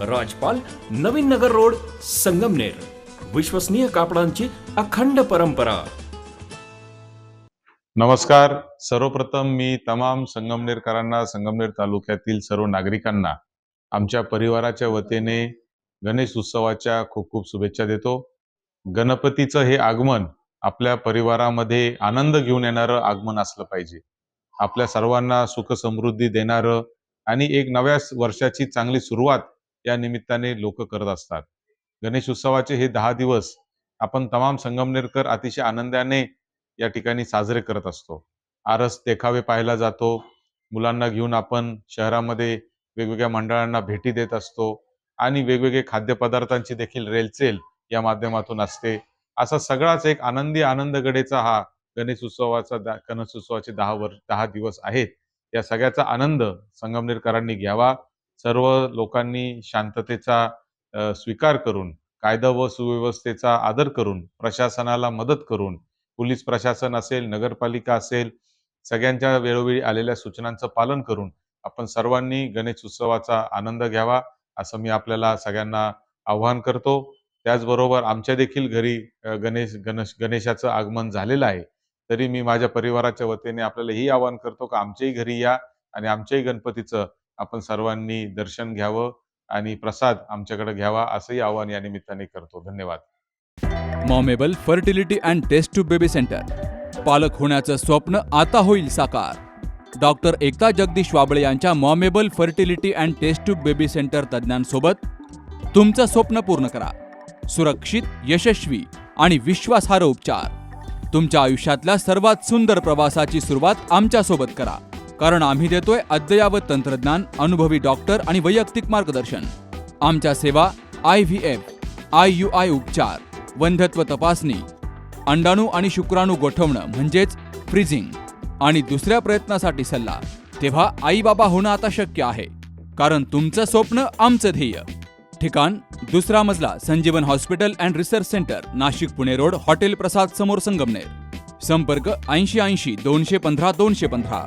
राजपाल Navin Nagar road Sangamner. विश्वसनीय कापडांची अखंड परंपरा. नमस्कार. सर्वप्रथम मी तमाम संगमनेरकरांना संगमनेर तालुक्यातील सर्व नागरिकांना आमच्या परिवाराच्या वतीने गणेश उत्सवाच्या खूप खूप शुभेच्छा देतो. गणपतीचं हे आगमन आपल्या परिवारामध्ये आनंद घेऊन येणारं आगमन असलं पाहिजे. आपल्या सर्वांना सुख समृद्धी देणारं आणि एक नव्या वर्षाची चांगली सुरुवात या निमित्ताने लोक करत असतात. गणेश उत्सवाचे हे दहा दिवस आपण तमाम संगमनेरकर अतिशय आनंदाने या ठिकाणी साजरे करत असतो. आरस देखावे पाहायला जातो. मुलांना घेऊन आपण शहरामध्ये वेगवेगळ्या मंडळांना भेटी देत असतो आणि वेगवेगळे खाद्यपदार्थांची देखील रेलचेल या माध्यमातून असते. असा सगळाच एक आनंदी आनंदगडेचा हा गणेश उत्सवाचा गणेश उत्सवाचे दहा वर्ष दहा दिवस आहेत. या सगळ्याचा आनंद संगमनेरकरांनी घ्यावा. सर्व लोकांनी शांततेचा स्वीकार करून कायदा व सुव्यवस्थेचा आदर करून प्रशासनाला मदत करून पोलीस प्रशासन असेल नगरपालिका असेल सगळ्यांच्या वेळोवेळी आलेल्या सूचनांचं पालन करून आपण सर्वांनी गणेश उत्सवाचा आनंद घ्यावा असं मी आपल्याला सगळ्यांना आवाहन करतो. त्याचबरोबर आमच्या देखील घरी गणेश गणेश गणेशाचं आगमन झालेलं आहे. तरी मी माझ्या परिवाराच्या वतीने आपल्याला ही आवाहन करतो का आमच्याही घरी या आणि आमच्याही गणपतीचं आपण सर्वांनी दर्शन घ्यावं आणि प्रसाद आमच्याकडे घ्यावा असंही आवाहन या निमित्ताने करतो. धन्यवाद. Momable fertility and test tube baby centre. पालक होण्याचं स्वप्न आता होईल साकार. डॉक्टर एकता जगदीश वाबळे यांच्या Momable fertility and test tube baby centre तज्ज्ञांसोबत तुमचं स्वप्न पूर्ण करा. सुरक्षित यशस्वी आणि विश्वासार्ह उपचार. तुमच्या आयुष्यातल्या सर्वात सुंदर प्रवासाची सुरुवात आमच्यासोबत करा. कारण आम्ही देतोय अद्ययावत तंत्रज्ञान अनुभवी डॉक्टर आणि वैयक्तिक मार्गदर्शन. आमच्या सेवा I V F I U I उपचार वंध्यत्व तपासणी अंडाणू आणि शुक्राणू गोठवणं म्हणजेच फ्रीझिंग आणि दुसऱ्या प्रयत्नासाठी सल्ला. तेव्हा आई बाबा होणं आता शक्य आहे. कारण तुमचं स्वप्न आमचं ध्येय. ठिकाण दुसरा मजला Sanjeevan hospital and research centre Nashik Pune road hotel Prasad समोर संगमनेर. संपर्क ऐंशी ऐंशी दोनशे पंधरा दोनशे पंधरा.